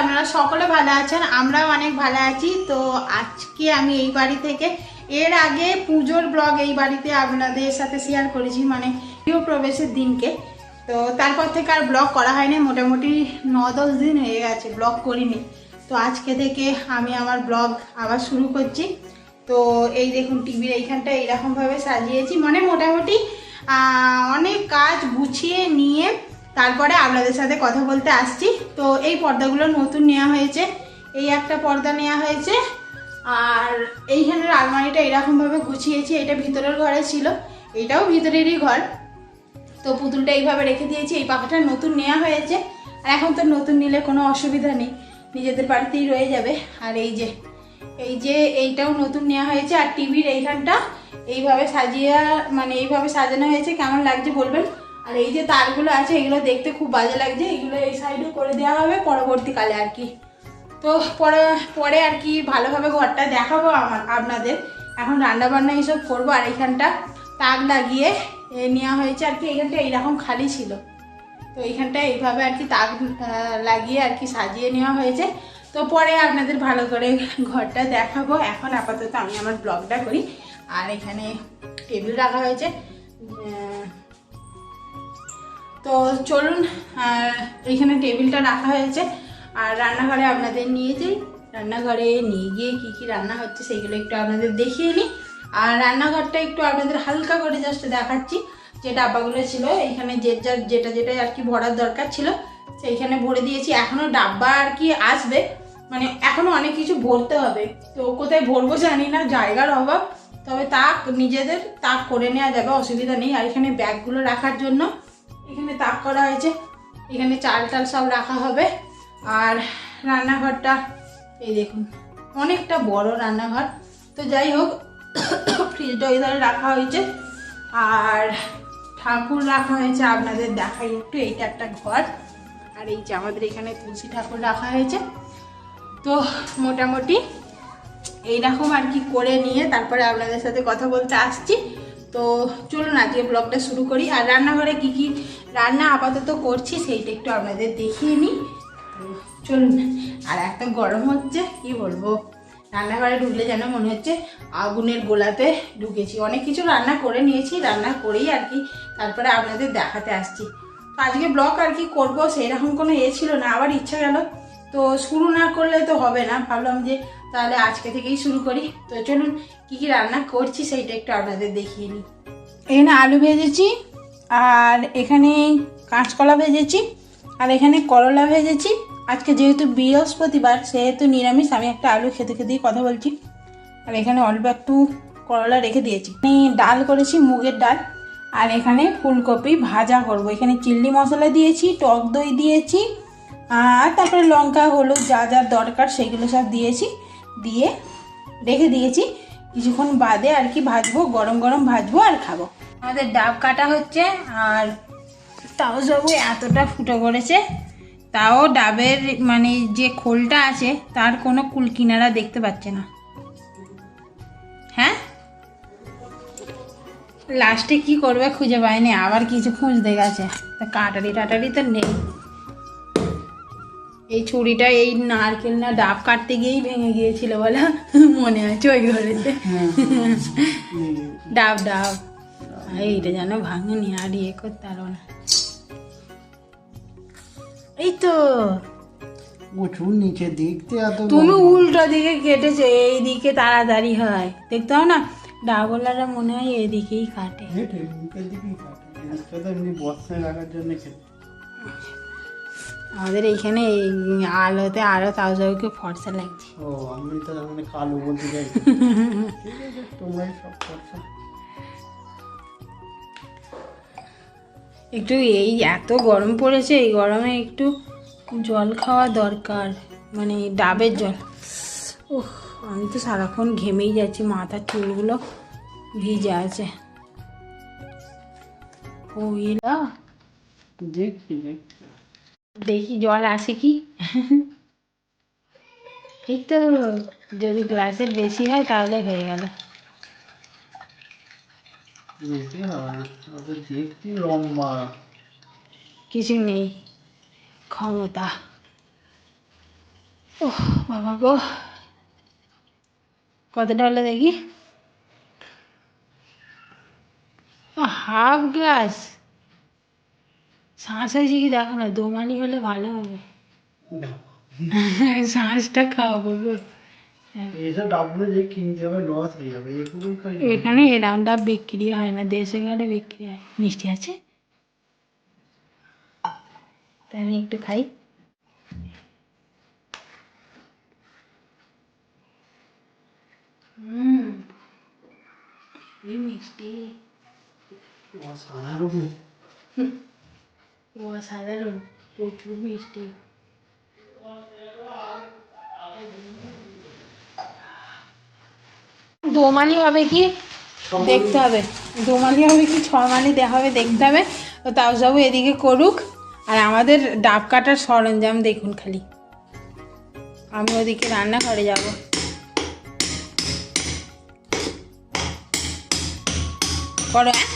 আপনারা সকলে ভালো আছেন, আমরাও অনেক ভালো আছি। তো আজকে আমি এই বাড়ি থেকে, এর আগে পুজোর ব্লগ এই বাড়িতে আপনাদের সাথে শেয়ার করেছি মানে গৃহ প্রবেশের দিনকে। তো তারপর থেকে আর ব্লগ করা হয়নি, মোটামুটি ন দশ দিন হয়ে গেছে ব্লগ করিনি। তো আজকে থেকে আমি আমার ব্লগ আবার শুরু করছি। তো এই দেখুন টিভির এইখানটা এইরকমভাবে সাজিয়েছি। মানে মোটামুটি অনেক কাজ গুছিয়ে নিয়ে তারপরে আপনাদের সাথে কথা বলতে আসছি। তো এই পর্দাগুলো নতুন নেওয়া হয়েছে। এই একটা পর্দা নেওয়া হয়েছে। আর এইখানের আলমারিটা এরকমভাবে গুছিয়েছি। এটা ভিতরের ঘরে ছিল। এটাও ভিতরেরই ঘর। তো পুতুলটা এইভাবে রেখে দিয়েছি। এই পাখাটা নতুন নেওয়া হয়েছে। আর এখন তো নতুন নিলে কোনো অসুবিধা নেই। নিজেদের বাড়িতেই রয়ে যাবে। আর এই যে এই যে এইটাও নতুন নেওয়া হয়েছে, আর টিভির এইখানটা এইভাবে সাজিয়ে মানে এইভাবে সাজানো হয়েছে, কেমন লাগছে বলবেন? আর এই যে তারগুলো আছে, এগুলো দেখতে খুব বাজে লাগছে, এগুলো এই সাইডে করে দেওয়া হবে পরবর্তীকালে আর কি। তো পরে পরে আর কি ভালোভাবে ঘরটা দেখাবো আমার আপনাদের। এখন রান্না বান্না এইসব করব, আর এইখানটা তাক লাগিয়ে নেওয়া হয়েছে আর কি, এইখানটা এইরকম খালি ছিল। তো এইখানটা এইভাবে আর কি তাক লাগিয়ে আর কি সাজিয়ে নেওয়া হয়েছে। তো পরে আপনাদের ভালো করে ঘরটা দেখাবো। এখন আপাতত আমি আমার ব্লগটা করি। আর এখানে টেবিল রাখা হয়েছে। তো চলুন এখানে টেবিলটা রাখা হয়েছে। আর রান্নাঘরে আপনাদের নিয়ে যাই। রান্নাঘরে নিয়ে গিয়ে কী কী রান্না হচ্ছে সেইগুলো একটু আপনাদের দেখিয়ে নিই। আর রান্নাঘরটা একটু আপনাদের হালকা করে জাস্ট দেখাচ্ছি। যে ডাব্বাগুলো ছিল, এখানে যে যার যেটা যেটা আর কি ভরার দরকার ছিল সেইখানে ভরে দিয়েছি। এখনও ডাব্বা আর কি আসবে। মানে এখনও অনেক কিছু ভরতে হবে। তো কোথায় ভরবো জানি না, জায়গার অভাব। তবে তাক, নিজেদের তাক করে নেওয়া যাবে, অসুবিধা নেই। আর এখানে ব্যাগগুলো রাখার জন্য এখানে তাক করা হয়েছে। এখানে চাল টাল সব রাখা হবে। আর রান্নাঘরটা, এই দেখুন, অনেকটা বড় রান্নাঘর। তো যাই হোক, ফ্রিজটা ওই ধারে রাখা হয়েছে। আর ঠাকুর রাখা হয়েছে, আপনাদের দেখাই একটু। এইটা একটা ঘর। আর এই যে আমাদের এখানে তুলসী ঠাকুর রাখা হয়েছে। তো মোটামুটি এইরকম আর কি করে নিয়ে তারপরে আপনাদের সাথে কথা বলতে আসছি। তো চলুন আজকে ব্লগটা শুরু করি। আর রান্নাঘরে কি কি রান্না আপাতত করছি সেইটা একটু আপনাদের দেখিয়ে নিই। চলুন, আর এত গরম হচ্ছে, কি বলব? রান্নাঘরে ঢুকলে যেন মনে হচ্ছে আগুনের গোলাতে ঢুকেছি। অনেক কিছু রান্না করে নিয়েছি, রান্না করেই আর কি তারপরে আপনাদের দেখাতে আসছি। আজকে ব্লগ আর কি করব সেই রকম কোনো এ ছিল না, আবার ইচ্ছা গেল। তো শুরু না করলে তো হবে না, ভাবলাম যে তাহলে আজকে থেকেই শুরু করি। তো চলুন, কি কি রান্না করছি সেইটা একটু আপনাদের দেখিয়ে নিই। এখানে আলু ভেজেছি, আর এখানে কাঁচকলা ভেজেছি, আর এখানে করলা ভেজেছি। আজকে যেহেতু বৃহস্পতিবার, সেহেতু নিরামিষ, আমি একটা আলু খেতে খেতেই কথা বলছি। আর এখানে অল্প একটু করলা রেখে দিয়েছি। ডাল করেছি, মুগের ডাল। আর এখানে ফুলকপি ভাজা করব। এখানে চিল্লি মশলা দিয়েছি, টক দই দিয়েছি, আর তারপরে লঙ্কা, হলুদ যা যা দরকার সেগুলো সব দিয়েছি। দিয়ে রেখে দিয়েছি। কিছুক্ষণ বাদে আর কি ভাজবো, গরম গরম ভাজবো আর খাব। আমাদের ডাব কাটা হচ্ছে, আর তাও সবু এতটা ফুটো করেছে, তাও ডাবের মানে যে খোলটা আছে, তার কোনো কুল কিনারা দেখতে পাচ্ছে না। লাস্টে কি করবে খুঁজে পায়নি আবার কিছু খুঁজতে গেছে। তা কাটারি টাটারি তো নেই। এই ছুরিটা এই নারকেল না ডাব কাটতে গিয়েই ভেঙে গিয়েছিল বলে মনে আছে ওই ঘরেতে। ডাব ডাব। এইটা যেন ভাঙেনি আর ইয়ে করতে পারো না। এই তো। উঁচু নিচে দেখতে তুমি উল্টো দিকে কেটেছো এই দিকে তাড়াতাড়ি হয়। দেখতে হবে না? ডাবলারা মনে হয় এদিকেই কাটে। আমাদের এইখানে এই আলোতে আরও তাও সবকে ফর্সা লাগছে। ও আমি তো মানে কালো বলতে চাই। তোমরাই সব করছ একটু এই এত গরম পড়েছে এই গরমে একটু জল খাওয়া দরকার মানে ডাবের জল। উফ। আমি তো সারাক্ষণ ঘেমেই যাচ্ছি মাথার চুলগুলো ভিজে আছে। ও দেখছি দেখি জল আসে কি? এই তো যদি গ্লাসের বেশি হয় তাহলে হয়ে গেল। কিছু নেই ক্ষমতা। ও বাবা গো। কতটা হলো দেখি হাফ গ্লাস শ্বাস হয়েছে কি দেখো না দোমালি হলে ভালো হবে শ্বাসটা খাওয়াবো হয়ে এখানে এরম ডাব বিক্রি হয় না দেশে গেলে বিক্রি হয় মিষ্টি আছে তাই আমি একটু খাই হুম এই মিষ্টি অসাধারণ অসাধারণ প্রচুর মিষ্টি দোমালি হবে কি? দেখতে হবে। দোমালি হবে কি? ছমালি দেওয়া হবে দেখতে হবে। তো তাও যাব এদিকে করুক। আর আমাদের ডাব কাটার সরঞ্জাম দেখুন খালি। আমি ওদিকে রান্নাঘরে যাব। করো হ্যাঁ?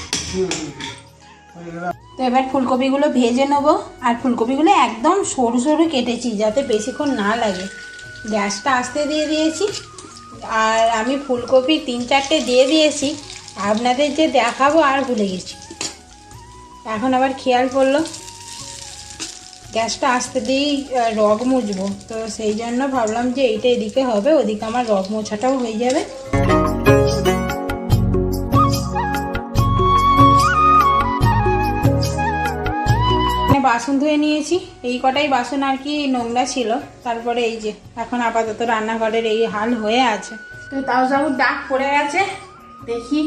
তো এবার ফুলকপিগুলো ভেজে নেব, আর ফুলকপিগুলো একদম সরু সরু কেটেছি যাতে বেশিক্ষণ না লাগে। গ্যাসটা আস্তে দিয়ে দিয়েছি, আর আমি ফুলকপি তিন চারটে দিয়ে দিয়েছি, আপনাদের যে দেখাবো আর ভুলে গেছি। এখন আবার খেয়াল পড়ল, গ্যাসটা আস্তে দিয়েই রগ মুছবো। তো সেই জন্য ভাবলাম যে এইটা এদিকে হবে, ওদিকে আমার রগ মোছাটাও হয়ে যাবে। বাসন ধুয়ে নিয়েছি। এই কটাই বাসন আর কি নোংরা ছিল। তারপরে এই যে, এখন আপাতত রান্নাঘরের এই হাল হয়ে আছে। তো তাও সব ডাক পড়ে গেছে। দেখি।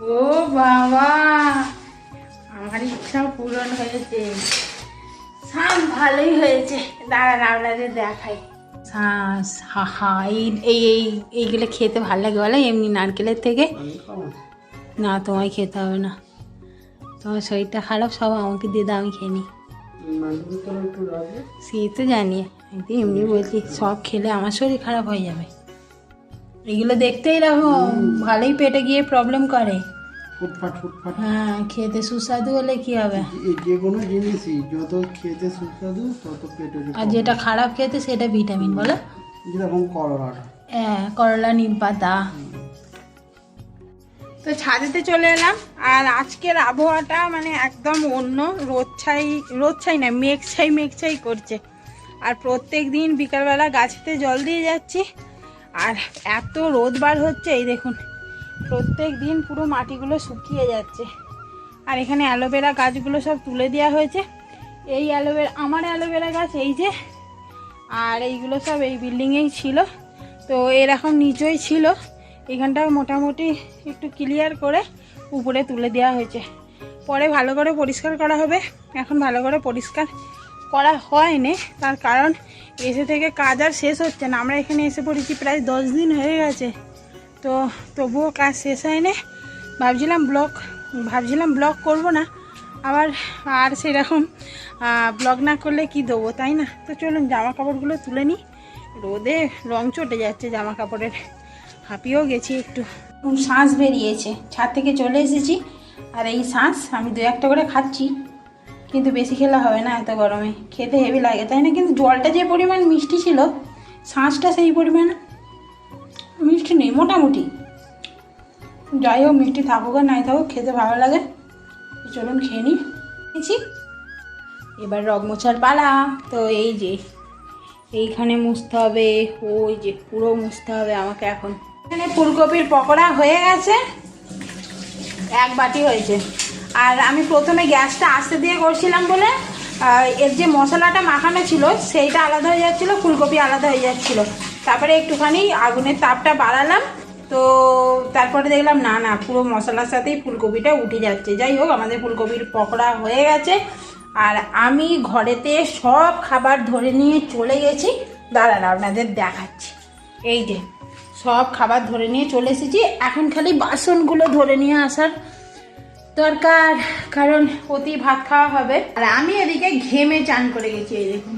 ও বাবা! আমার ইচ্ছা পূরণ হয়েছে। সাম ভালোই হয়েছে। দাঁড়ান আপনাদের দেখাই। হা হা, এই এই এই, এইগুলো খেতে ভালো লাগে বলো, এমনি নারকেলের থেকে। না, তোমায় খেতে হবে না। তোমার শরীরটা খারাপ, সব আমাকে দিয়ে দাও, আমি খেয়ে নিই। সে তো জানি। তো এমনি বলছি সব খেলে আমার শরীর খারাপ হয়ে যাবে। এগুলো দেখতেই রাখো ভালোই পেটে গিয়ে প্রবলেম করে। ফুটফাট ফুটফাট। হ্যাঁ খেতে সুস্বাদু হলে কি হবে? যে কোনো জিনিসই যত খেতে সুস্বাদু তত পেটে আর যেটা খারাপ খেতে সেটা ভিটামিন বলো। যেরকম করলাটা হ্যাঁ করলা নিম পাতা। তো ছাদেতে চলে এলাম। আর আজকের আবহাওয়াটা মানে একদম অন্য। রোদ ছাই রোদ ছাই না, মেঘ ছাই মেঘ ছাই করছে। আর প্রত্যেক দিন বিকালবেলা গাছেতে জল দিয়ে যাচ্ছি। আর এত রোদ বার হচ্ছে, এই দেখুন। প্রত্যেক দিন পুরো মাটিগুলো শুকিয়ে যাচ্ছে। আর এখানে অ্যালোভেরা গাছগুলো সব তুলে দেওয়া হয়েছে। এই অ্যালোভেরা, আমার অ্যালোভেরা গাছ এই যে। আর এইগুলো সব এই বিল্ডিংয়েই ছিল। তো এরকম নিচই ছিল। এখানটা মোটামুটি একটু ক্লিয়ার করে উপরে তুলে দেওয়া হয়েছে। পরে ভালো করে পরিষ্কার করা হবে। এখন ভালো করে পরিষ্কার করা হয়নি, তার কারণ এসে থেকে কাজ আর শেষ হচ্ছে না। আমরা এখানে এসে পড়েছি প্রায় দশ দিন হয়ে গেছে। তো তবুও কাজ শেষ হয়নি। ভাবছিলাম ব্লগ ভাবছিলাম ব্লগ করব না। আবার আর সেরকম ব্লগ না করলে কি দেবো, তাই না? তো চলুন, জামা কাপড়গুলো তুলে নিই। রোদে রং চটে যাচ্ছে জামা কাপড়ের। হাঁপিয়েও গেছি একটু। শ্বাস বেরিয়েছে। ছাদ থেকে চলে এসেছি। আর এই শ্বাস আমি দু একটা করে খাচ্ছি। কিন্তু বেশি খেলে হবে না এত গরমে। খেতে হেভি লাগে, তাই না? কিন্তু জলটা যে পরিমাণ মিষ্টি ছিল, শ্বাসটা সেই পরিমাণ মিষ্টি নেই, মোটামুটি। যাই হোক, মিষ্টি থাকুক আর নাই থাকুক, খেতে ভালো লাগে। চলুন খেয়ে নিয়েছি এবার রগ মোছার পালা। তো এই যে, এইখানে মুছতে হবে, ওই যে পুরো মুছতে হবে আমাকে এখন। এখানে ফুলকপির পকোড়া হয়ে গেছে। এক বাটি হয়েছে। আর আমি প্রথমে গ্যাসটা আস্তে দিয়ে করছিলাম বলে এর যে মশলাটা মাখানো ছিল, সেইটা আলাদা হয়ে যাচ্ছিল, ফুলকপি আলাদা হয়ে যাচ্ছিল। তারপরে একটুখানি আগুনের তাপটা বাড়ালাম। তো তারপরে দেখলাম, না না, পুরো মশলার সাথেই ফুলকপিটা উঠে যাচ্ছে। যাই হোক, আমাদের ফুলকপির পকোড়া হয়ে গেছে। আর আমি ঘরেতে সব খাবার ধরে নিয়ে চলে গেছি। দাঁড়ান, আপনাদের দেখাচ্ছি। এই যে সব খাবার ধরে নিয়ে চলে এসেছি। এখন খালি বাসনগুলো ধরে নিয়ে আসার দরকার, কারণ অতি ভাত খাওয়া হবে। আর আমি এদিকে ঘেমে চান করে গেছি, এই দেখুন।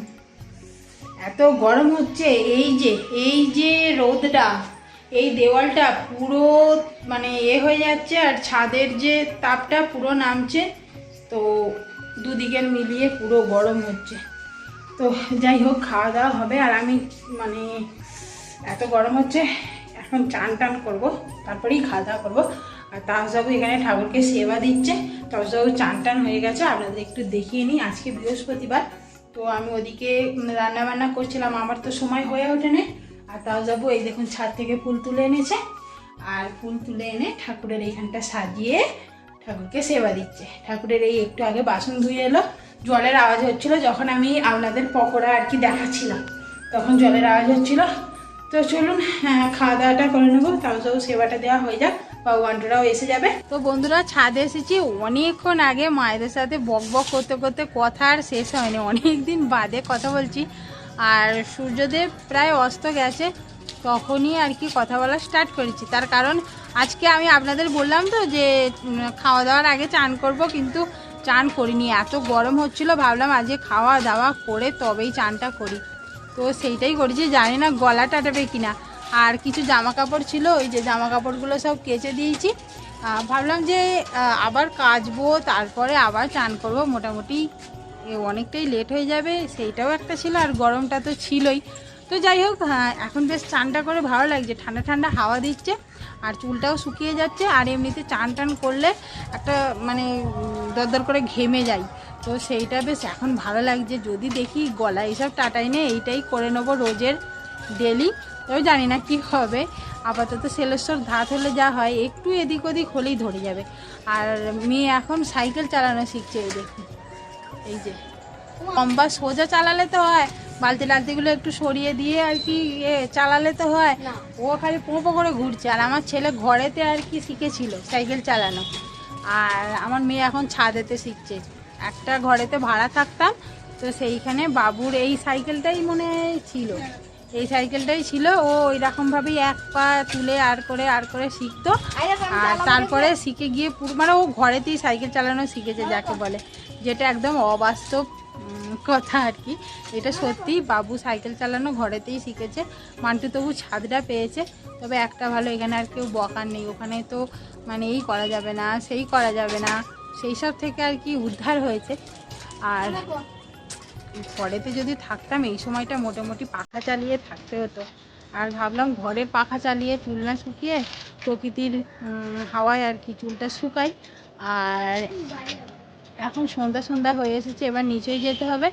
এত গরম হচ্ছে, এই যে এই যে রোদটা, এই দেওয়ালটা পুরো মানে এ হয়ে যাচ্ছে, আর ছাদের যে তাপটা পুরো নামছে। তো দুদিকে মিলিয়ে পুরো গরম হচ্ছে। তো যাই হোক, খাওয়া দাওয়া হবে, আর আমি মানে এত গরম হচ্ছে, এখন চান টান করব, তারপরেই খাওয়া দাওয়া করব। আর তাহসাবু এখানে ঠাকুরকে সেবা দিচ্ছে তাহসাবু চান টান হয়ে গেছে, আপনাদের একটু দেখিয়ে নিই, আজকে বৃহস্পতিবার। তো আমি ওদিকে রান্না বান্না করছিলাম, আমার তো সময় হয়ে ওঠেনি আর তাহসাবু এই দেখুন ছাদ থেকে ফুল তুলে এনেছে, আর ফুল তুলে এনে ঠাকুরের এইখানটা সাজিয়ে ঠাকুরকে সেবা দিচ্ছে। ঠাকুরের এই একটু আগে বাসন ধুয়ে এলো, জলের আওয়াজ হচ্ছিল, যখন আমি আপনাদের পকোড়া আর কি দেখাচ্ছিলাম, তখন জলের আওয়াজ হচ্ছিল তো চলুন হ্যাঁ খাওয়া দাওয়াটা করে নেব। তাও সব সেবাটা দেওয়া হয়ে যাক ভগবানটাও এসে যাবে। তো বন্ধুরা, ছাদে এসেছি। অনেকক্ষণ আগে মায়েদের সাথে বক বক করতে করতে কথা আর শেষ হয়নি। অনেক দিন বাদে কথা বলছি। আর সূর্যদেব প্রায় অস্ত গেছে, তখনই আর কি কথা বলা স্টার্ট করেছি। তার কারণ, আজকে আমি আপনাদের বললাম তো যে খাওয়া দাওয়ার আগে চান করব, কিন্তু চান করিনি। এত গরম হচ্ছিল, ভাবলাম আজকে খাওয়া দাওয়া করে তবেই চানটা করি। তো সেইটাই করেছি জানি না গলা টাটাবে কিনা। আর কিছু জামা কাপড় ছিল ওই যে জামা কাপড়গুলো সব কেচে দিয়েছি। ভাবলাম যে আবার কাচবো তারপরে আবার চান করব। মোটামুটি অনেকটাই লেট হয়ে যাবে সেইটাও একটা ছিল আর গরমটা তো ছিলই। তো যাই হোক হ্যাঁ, এখন বেশ চানটা করে ভালো লাগছে ঠান্ডা ঠান্ডা হাওয়া দিচ্ছে আর চুলটাও শুকিয়ে যাচ্ছে আর এমনিতে চান টান করলে একটা মানে দরদর করে ঘেমে যাই। তো সেইটা বেশ এখন ভালো লাগছে। যদি দেখি গলা এইসব টাটাই নেই এইটাই করে নেব রোজের ডেলি তবে জানি না কি হবে। আপাতত সেলেশ্বর ধাত হলে যা হয় একটু এদিক ওদিক হলেই ধরে যাবে। আর মেয়ে এখন সাইকেল চালানো শিখছে এই দেখুন। এই যে। লম্বা সোজা চালালে তো হয় বালতি টালতিগুলো একটু সরিয়ে দিয়ে আর কি এ চালালে তো হয়। ও খালি পোঁপো করে ঘুরছে। আর আমার ছেলে ঘরেতে আর কি শিখেছিল সাইকেল চালানো। আর আমার মেয়ে এখন ছাদেতে শিখছে। একটা ঘরেতে ভাড়া থাকতাম, তো সেইখানে বাবুর এই সাইকেলটাই মনে ছিল। এই সাইকেলটাই ছিল, ও ওইরকমভাবেই এক পা তুলে আর করে আর করে শিখতো। আর তারপরে শিখে গিয়ে পুরো মানে ও ঘরেতেই সাইকেল চালানো শিখেছে, যাকে বলে। যেটা একদম অবাস্তব কথা আর কি। এটা সত্যি বাবু সাইকেল চালানো ঘরেতেই শিখেছে। মান্টু তবু ছাদটা পেয়েছে। তবে একটা ভালো এখানে আর কেউ বকার নেই। ওখানে তো মানে এই করা যাবে না, সেই করা যাবে না। সেই সব থেকে আর কি উদ্ধার হয়েছে। আর ঘরেতে যদি থাকতাম এই সময়টা মোটামুটি পাখা চালিয়ে থাকতে হতো। আর ভাবলাম ঘরের পাখা চালিয়ে চুল না শুকিয়ে প্রকৃতির হাওয়ায় আর কি চুলটা শুকাই। আর এখন সন্ধ্যা সন্ধ্যা হয়ে এসেছে এবার নিচেই যেতে হবে।